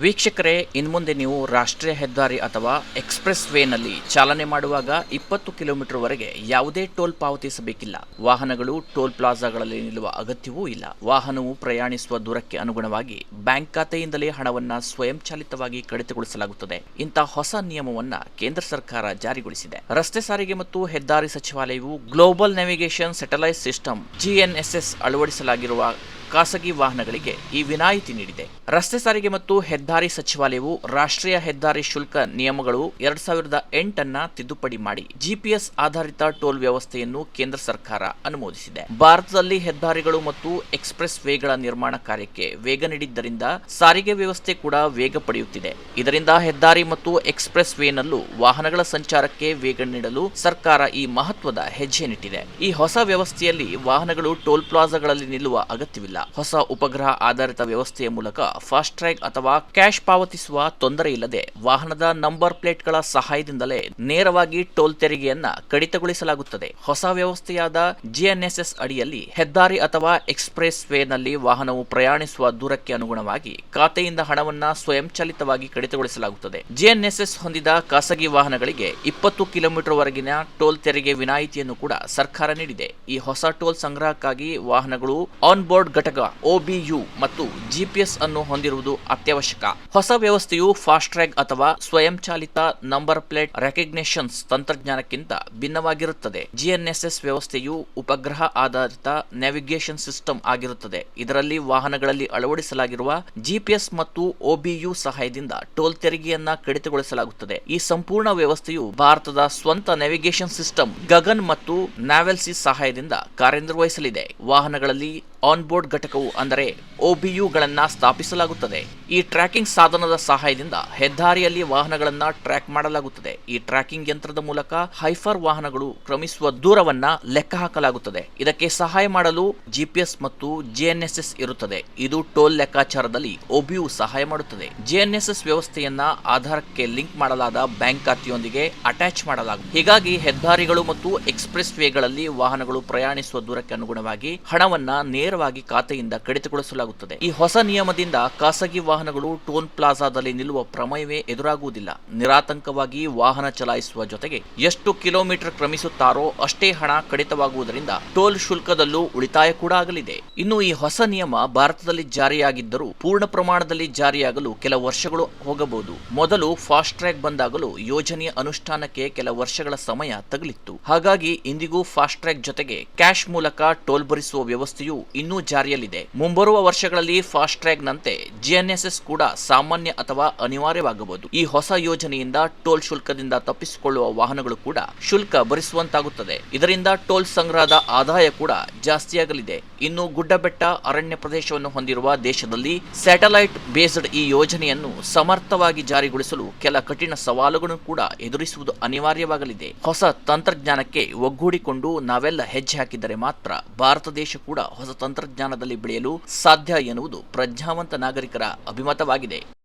ವೀಕ್ಷಕರೇ, ಇನ್ಮುಂದೆ ನೀವು ರಾಷ್ಟ್ರೀಯ ಹೆದ್ದಾರಿ ಅಥವಾ ಎಕ್ಸ್ಪ್ರೆಸ್ ವೇನಲ್ಲಿ ಚಾಲನೆ ಮಾಡುವಾಗ ಇಪ್ಪತ್ತು ಕಿಲೋಮೀಟರ್ ವರೆಗೆ ಯಾವುದೇ ಟೋಲ್ ಪಾವತಿಸಬೇಕಿಲ್ಲ. ವಾಹನಗಳು ಟೋಲ್ ಪ್ಲಾಜಾಗಳಲ್ಲಿ ನಿಲ್ಲುವ ಅಗತ್ಯವೂ ಇಲ್ಲ. ವಾಹನವು ಪ್ರಯಾಣಿಸುವ ದೂರಕ್ಕೆ ಅನುಗುಣವಾಗಿ ಬ್ಯಾಂಕ್ ಖಾತೆಯಿಂದಲೇ ಹಣವನ್ನು ಸ್ವಯಂಚಾಲಿತವಾಗಿ ಕಡಿತಗೊಳಿಸಲಾಗುತ್ತದೆ. ಇಂಥ ಹೊಸ ನಿಯಮವನ್ನು ಕೇಂದ್ರ ಸರ್ಕಾರ ಜಾರಿಗೊಳಿಸಿದೆ. ರಸ್ತೆ ಸಾರಿಗೆ ಮತ್ತು ಹೆದ್ದಾರಿ ಸಚಿವಾಲಯವು global navigation satellite system GNSS ಅಳವಡಿಸಲಾಗಿರುವ ಖಾಸಗಿ ವಾಹನಗಳಿಗೆ ಈ ವಿನಾಯಿತಿ ನೀಡಿದೆ. ರಸ್ತೆ ಸಾರಿಗೆ ಮತ್ತು ಹೆದ್ದಾರಿ ಸಚಿವಾಲಯವು ರಾಷ್ಟ್ರೀಯ ಹೆದ್ದಾರಿ ಶುಲ್ಕ ನಿಯಮಗಳು ಎರಡ್ ಸಾವಿರದ ಎಂಟನ್ನ ತಿದ್ದುಪಡಿ ಮಾಡಿ ಜಿಪಿಎಸ್ ಆಧಾರಿತ ಟೋಲ್ ವ್ಯವಸ್ಥೆಯನ್ನು ಕೇಂದ್ರ ಸರ್ಕಾರ ಅನುಮೋದಿಸಿದೆ. ಭಾರತದಲ್ಲಿ ಹೆದ್ದಾರಿಗಳು ಮತ್ತು ಎಕ್ಸ್ಪ್ರೆಸ್ ವೇಗಳ ನಿರ್ಮಾಣ ಕಾರ್ಯಕ್ಕೆ ವೇಗ ನೀಡಿದ್ದರಿಂದ ಸಾರಿಗೆ ವ್ಯವಸ್ಥೆ ಕೂಡ ವೇಗ ಪಡೆಯುತ್ತಿದೆ. ಇದರಿಂದ ಹೆದ್ದಾರಿ ಮತ್ತು ಎಕ್ಸ್ಪ್ರೆಸ್ ವೇನಲ್ಲೂ ವಾಹನಗಳ ಸಂಚಾರಕ್ಕೆ ವೇಗ ನೀಡಲು ಸರ್ಕಾರ ಈ ಮಹತ್ವದ ಹೆಜ್ಜೆ ನಿಟ್ಟಿದೆ ಈ ಹೊಸ ವ್ಯವಸ್ಥೆಯಲ್ಲಿ ವಾಹನಗಳು ಟೋಲ್ ಪ್ಲಾಜಾಗಳಲ್ಲಿ ನಿಲ್ಲುವ ಅಗತ್ಯವಿಲ್ಲ. ಹೊಸ ಉಪಗ್ರಹ ಆಧಾರಿತ ವ್ಯವಸ್ಥೆಯ ಮೂಲಕ ಫಾಸ್ಟ್ ಟ್ರ್ಯಾಕ್ ಅಥವಾ ಕ್ಯಾಶ್ ಪಾವತಿಸುವ ತೊಂದರೆ ಇಲ್ಲದೆ ವಾಹನದ ನಂಬರ್ ಪ್ಲೇಟ್ಗಳ ಸಹಾಯದಿಂದಲೇ ನೇರವಾಗಿ ಟೋಲ್ ತೆರಿಗೆಯನ್ನ ಕಡಿತಗೊಳಿಸಲಾಗುತ್ತದೆ. ಹೊಸ ವ್ಯವಸ್ಥೆಯಾದ ಜಿಎನ್ಎಸ್ಎಸ್ ಅಡಿಯಲ್ಲಿ ಹೆದ್ದಾರಿ ಅಥವಾ ಎಕ್ಸ್ಪ್ರೆಸ್ ವೇನಲ್ಲಿ ವಾಹನವು ಪ್ರಯಾಣಿಸುವ ದೂರಕ್ಕೆ ಅನುಗುಣವಾಗಿ ಖಾತೆಯಿಂದ ಹಣವನ್ನ ಸ್ವಯಂಚಾಲಿತವಾಗಿ ಕಡಿತಗೊಳಿಸಲಾಗುತ್ತದೆ. ಜಿಎನ್ಎಸ್ಎಸ್ ಹೊಂದಿದ ಖಾಸಗಿ ವಾಹನಗಳಿಗೆ ಇಪ್ಪತ್ತು ಕಿಲೋಮೀಟರ್ ವರೆಗಿನ ಟೋಲ್ ತೆರಿಗೆ ವಿನಾಯಿತಿಯನ್ನು ಕೂಡ ಸರ್ಕಾರ ನೀಡಿದೆ. ಈ ಹೊಸ ಟೋಲ್ ಸಂಗ್ರಹಕ್ಕಾಗಿ ವಾಹನಗಳು ಆನ್ ಬೋರ್ಡ್ ಘಟಕ ಒಬಿಯು ಮತ್ತು ಜಿಪಿಎಸ್ ಅನ್ನು ಹೊಂದಿರುವುದು ಅತ್ಯವಶ್ಯಕ. ಹೊಸ ವ್ಯವಸ್ಥೆಯು ಫಾಸ್ಟ್ ಟ್ರ್ಯಾಕ್ ಅಥವಾ ಸ್ವಯಂಚಾಲಿತ ನಂಬರ್ ಪ್ಲೇಟ್ ರೆಕಗ್ನೇಷನ್ಸ್ ತಂತ್ರಜ್ಞಾನಕ್ಕಿಂತ ಭಿನ್ನವಾಗಿರುತ್ತದೆ. ಜಿಎನ್ಎಸ್ಎಸ್ ವ್ಯವಸ್ಥೆಯು ಉಪಗ್ರಹ ಆಧಾರಿತ ನ್ಯಾವಿಗೇಷನ್ ಸಿಸ್ಟಮ್ ಆಗಿರುತ್ತದೆ. ಇದರಲ್ಲಿ ವಾಹನಗಳಲ್ಲಿ ಅಳವಡಿಸಲಾಗಿರುವ ಜಿಪಿಎಸ್ ಮತ್ತು ಒಬಿಯು ಸಹಾಯದಿಂದ ಟೋಲ್ ತೆರಿಗೆಯನ್ನ ಕಡಿತಗೊಳಿಸಲಾಗುತ್ತದೆ. ಈ ಸಂಪೂರ್ಣ ವ್ಯವಸ್ಥೆಯು ಭಾರತದ ಸ್ವಂತ ನ್ಯಾವಿಗೇಷನ್ ಸಿಸ್ಟಮ್ ಗಗನ್ ಮತ್ತು ನಾವೆಲ್ಸಿ ಸಹಾಯದಿಂದ ಕಾರ್ಯನಿರ್ವಹಿಸಲಿದೆ. ವಾಹನಗಳಲ್ಲಿ ಆನ್ ಬೋರ್ಡ್ ಘಟಕವು ಅಂದರೆ ಒಬಿಯುಗಳನ್ನ ಸ್ಥಾಪಿಸಲಾಗುತ್ತದೆ. ಈ ಟ್ರ್ಯಾಕಿಂಗ್ ಸಾಧನದ ಸಹಾಯದಿಂದ ಹೆದ್ದಾರಿಯಲ್ಲಿ ವಾಹನಗಳನ್ನ ಟ್ರ್ಯಾಕ್ ಮಾಡಲಾಗುತ್ತದೆ. ಈ ಟ್ರ್ಯಾಕಿಂಗ್ ಯಂತ್ರದ ಮೂಲಕ ಹೈಫರ್ ವಾಹನಗಳು ಕ್ರಮಿಸುವ ದೂರವನ್ನ ಲೆಕ್ಕ ಹಾಕಲಾಗುತ್ತದೆ. ಇದಕ್ಕೆ ಸಹಾಯ ಮಾಡಲು ಜಿಪಿಎಸ್ ಮತ್ತು ಜಿಎನ್ಎಸ್ಎಸ್ ಇರುತ್ತದೆ. ಇದು ಟೋಲ್ ಲೆಕ್ಕಾಚಾರದಲ್ಲಿ ಒಬಿಯು ಸಹಾಯ ಮಾಡುತ್ತದೆ. ಜಿಎನ್ಎಸ್ಎಸ್ ವ್ಯವಸ್ಥೆಯನ್ನ ಆಧಾರಕ್ಕೆ ಲಿಂಕ್ ಮಾಡಲಾದ ಬ್ಯಾಂಕ್ ಖಾತೆಯೊಂದಿಗೆ ಅಟ್ಯಾಚ್ ಮಾಡಲಾಗುತ್ತದೆ. ಹೀಗಾಗಿ ಹೆದ್ದಾರಿಗಳು ಮತ್ತು ಎಕ್ಸ್ಪ್ರೆಸ್ ವೇಗಳಲ್ಲಿ ವಾಹನಗಳು ಪ್ರಯಾಣಿಸುವ ದೂರಕ್ಕೆ ಅನುಗುಣವಾಗಿ ಹಣವನ್ನ ನೇರವಾಗಿ ಖಾತೆಯಿಂದ ಕಡಿತಗೊಳಿಸಲಾಗುತ್ತದೆ. ಈ ಹೊಸ ನಿಯಮದಿಂದ ಖಾಸಗಿ ವಾಹನಗಳು ಟೋಲ್ ಪ್ಲಾಜಾದಲ್ಲಿ ನಿಲ್ಲುವ ಪ್ರಮೇಯವೇ ಎದುರಾಗುವುದಿಲ್ಲ. ನಿರಾತಂಕವಾಗಿ ವಾಹನ ಚಲಾಯಿಸುವ ಜೊತೆಗೆ ಎಷ್ಟು ಕಿಲೋಮೀಟರ್ ಕ್ರಮಿಸುತ್ತಾರೋ ಅಷ್ಟೇ ಹಣ ಕಡಿತವಾಗುವುದರಿಂದ ಟೋಲ್ ಶುಲ್ಕದಲ್ಲೂ ಉಳಿತಾಯ ಕೂಡ ಆಗಲಿದೆ. ಇನ್ನು ಈ ಹೊಸ ನಿಯಮ ಭಾರತದಲ್ಲಿ ಜಾರಿಯಾಗಿದ್ದರೂ ಪೂರ್ಣ ಪ್ರಮಾಣದಲ್ಲಿ ಜಾರಿಯಾಗಲು ಕೆಲ ವರ್ಷಗಳು ಹೋಗಬಹುದು. ಮೊದಲು ಫಾಸ್ಟ್ ಟ್ರ್ಯಾಕ್ ಬಂದಾಗಲೂ ಯೋಜನೆಯ ಅನುಷ್ಠಾನಕ್ಕೆ ಕೆಲ ವರ್ಷಗಳ ಸಮಯ ತಗಲಿತ್ತು. ಹಾಗಾಗಿ ಇಂದಿಗೂ ಫಾಸ್ಟ್ ಟ್ರ್ಯಾಕ್ ಜೊತೆಗೆ ಕ್ಯಾಶ್ ಮೂಲಕ ಟೋಲ್ ಭರಿಸುವ ವ್ಯವಸ್ಥೆಯು ಇನ್ನೂ ಜಾರಿಯಲ್ಲಿದೆ. ಮುಂಬರುವ ವರ್ಷಗಳಲ್ಲಿ ಫಾಸ್ಟ್ ಟ್ರ್ಯಾಗ್ ನಂತೆ ಜಿಎನ್ಎಸ್ಎಸ್ ಕೂಡ ಸಾಮಾನ್ಯ ಅಥವಾ ಅನಿವಾರ್ಯವಾಗಬಹುದು. ಈ ಹೊಸ ಯೋಜನೆಯಿಂದ ಟೋಲ್ ಶುಲ್ಕದಿಂದ ತಪ್ಪಿಸಿಕೊಳ್ಳುವ ವಾಹನಗಳು ಕೂಡ ಶುಲ್ಕ ಭರಿಸುವಂತಾಗುತ್ತದೆ. ಇದರಿಂದ ಟೋಲ್ ಸಂಗ್ರಹದ ಆದಾಯ ಕೂಡ ಜಾಸ್ತಿಯಾಗಲಿದೆ. ಇನ್ನು ಗುಡ್ಡಬೆಟ್ಟ ಅರಣ್ಯ ಪ್ರದೇಶವನ್ನು ಹೊಂದಿರುವ ದೇಶದಲ್ಲಿ ಸ್ಯಾಟಲೈಟ್ ಬೇಸ್ಡ್ ಈ ಯೋಜನೆಯನ್ನು ಸಮರ್ಥವಾಗಿ ಜಾರಿಗೊಳಿಸಲು ಕೆಲ ಕಠಿಣ ಸವಾಲುಗಳನ್ನು ಕೂಡ ಎದುರಿಸುವುದು ಅನಿವಾರ್ಯವಾಗಲಿದೆ. ಹೊಸ ತಂತ್ರಜ್ಞಾನಕ್ಕೆ ಒಗ್ಗೂಡಿಕೊಂಡು ನಾವೆಲ್ಲ ಹೆಜ್ಜೆ ಹಾಕಿದರೆ ಮಾತ್ರ ಭಾರತ ದೇಶ ಕೂಡ ಹೊಸ ತಂತ್ರಜ್ಞಾನದಲ್ಲಿ ಬೆಳೆಯಲು ಸಾಧ್ಯ ಎನ್ನುವುದು ಪ್ರಜ್ಞಾವಂತ ನಾಗರಿಕರ ಅಭಿಮತವಾಗಿದೆ.